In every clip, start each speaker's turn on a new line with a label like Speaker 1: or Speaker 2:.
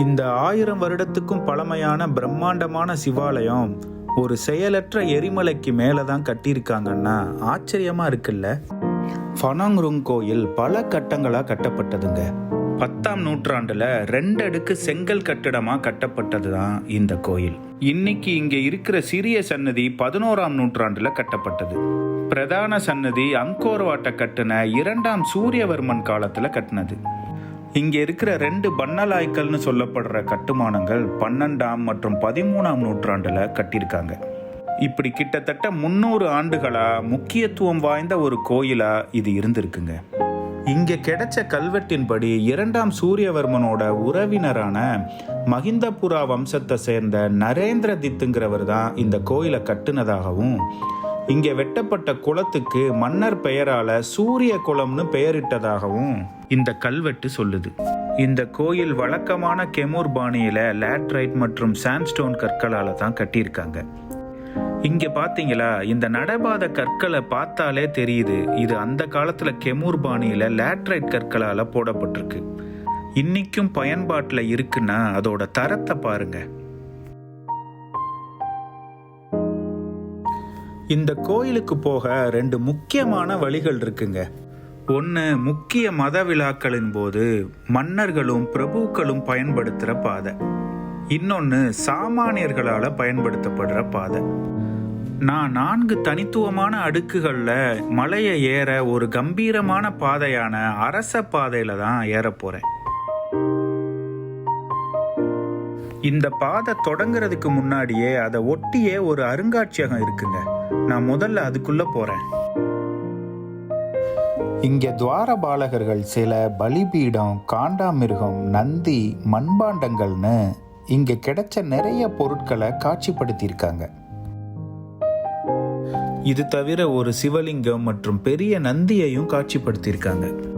Speaker 1: இந்த ஆயிரம் வருடத்துக்கும் பழமையான பிரம்மாண்டமான சிவாலயம் ஒரு செயலற்ற எரிமலைக்கு மேலே தான் கட்டியிருக்காங்கன்னா ஆச்சரியமா இருக்குல்ல? ஃபனாங்ருங் கோயில் பல கட்டங்களாக கட்டப்பட்டதுங்க. பத்தாம் நூற்றாண்டுல ரெண்டு அடுக்கு செங்கல் கட்டிடமா கட்டப்பட்டது தான் இந்த கோயில். இன்னைக்கு இங்க இருக்கிற சிறிய சன்னதி பதினோராம் நூற்றாண்டுல கட்டப்பட்டது. பிரதான சன்னதி அங்கோர்வாட்டை கட்டின இரண்டாம் சூரியவர்மன் காலத்துல கட்டினது. இங்கே இருக்கிற ரெண்டு பன்னலாய்க்கல்னு சொல்லப்படுற கட்டுமானங்கள் பன்னெண்டாம் மற்றும் பதிமூணாம் நூற்றாண்டில் கட்டியிருக்காங்க. இப்படி கிட்டத்தட்ட முன்னூறு ஆண்டுகளாக முக்கியத்துவம் வாய்ந்த ஒரு கோயிலாக இது இருந்திருக்குங்க. இங்கே கிடைச்ச கல்வெட்டின்படி இரண்டாம் சூரியவர்மனோட உறவினரான மகிந்தபுரா வம்சத்தை சேர்ந்த நரேந்திர தித்துங்கிறவர் தான் இந்த கோயிலை கட்டுனதாகவும் இங்கே வெட்டப்பட்ட குளத்துக்கு மன்னர் பெயரால சூரிய குளம்னு பெயரிட்டதாகவும் இந்த கல்வெட்டு சொல்லுது. இந்த கோயில் வழக்கமான கெமூர் பாணியில லேட்ரைட் மற்றும் சாண்ட்ஸ்டோன் கற்களால தான் கட்டியிருக்காங்க. இங்க பாத்தீங்களா இந்த நடபாத கற்களை பார்த்தாலே தெரியுது இது அந்த காலத்துல கெமூர் பாணியில லேட்ரைட் கற்களால போடப்பட்டிருக்கு. இன்னைக்கும் பயன்பாட்டில் இருக்குன்னா அதோட தரத்தை பாருங்கள் இந்த கோயிலுக்கு போக ரெண்டு முக்கியமான வழிகள் இருக்குங்க. ஒன்று முக்கிய மத விழாக்களின் போது மன்னர்களும் பிரபுக்களும் பயன்படுத்துகிற பாதை. இன்னொன்று சாமானியர்களால் பயன்படுத்தப்படுற பாதை. நான் நான்கு தனித்துவமான அடுக்குகளில் மலையை ஏற ஒரு கம்பீரமான பாதையான அரச பாதையில் தான் ஏற போகிறேன் இந்த பாதை தொடங்குறதுக்கு முன்னாடியே அதை ஒட்டியே ஒரு அருங்காட்சியகம் இருக்குங்க. நான் முதல்ல அதுக்குள்ள போறேன். இங்க துவாரபாலகர்கள் சில பலிபீடம் காண்டாமிருகம் நந்தி மண்பாண்டங்கள்னு இங்க கிடைச்ச நிறைய பொருட்களை காட்சிப்படுத்தியிருக்காங்க. இது தவிர ஒரு சிவலிங்கம் மற்றும் பெரிய நந்தியையும் காட்சிப்படுத்தியிருக்காங்க.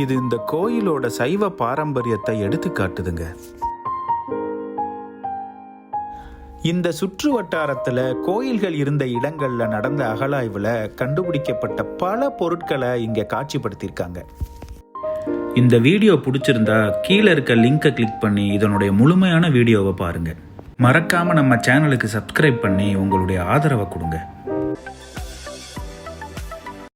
Speaker 1: இது இந்த கோயிலோட சைவ பாரம்பரியத்தை எடுத்து காட்டுதுங்க இந்த சுற்று வட்டாரத்தில் கோயில்கள் இருந்த இடங்களில் நடந்த அகலாய்வில் கண்டுபிடிக்கப்பட்ட பல பொருட்களை இங்கே காட்சிப்படுத்தியிருக்காங்க. இந்த வீடியோ பிடிச்சிருந்தா கீழே இருக்க லிங்கை கிளிக் பண்ணி இதனுடைய முழுமையான வீடியோவை பாருங்கள் மறக்காமல் நம்ம சேனலுக்கு சப்ஸ்கிரைப் பண்ணி உங்களுடைய ஆதரவை கொடுங்க.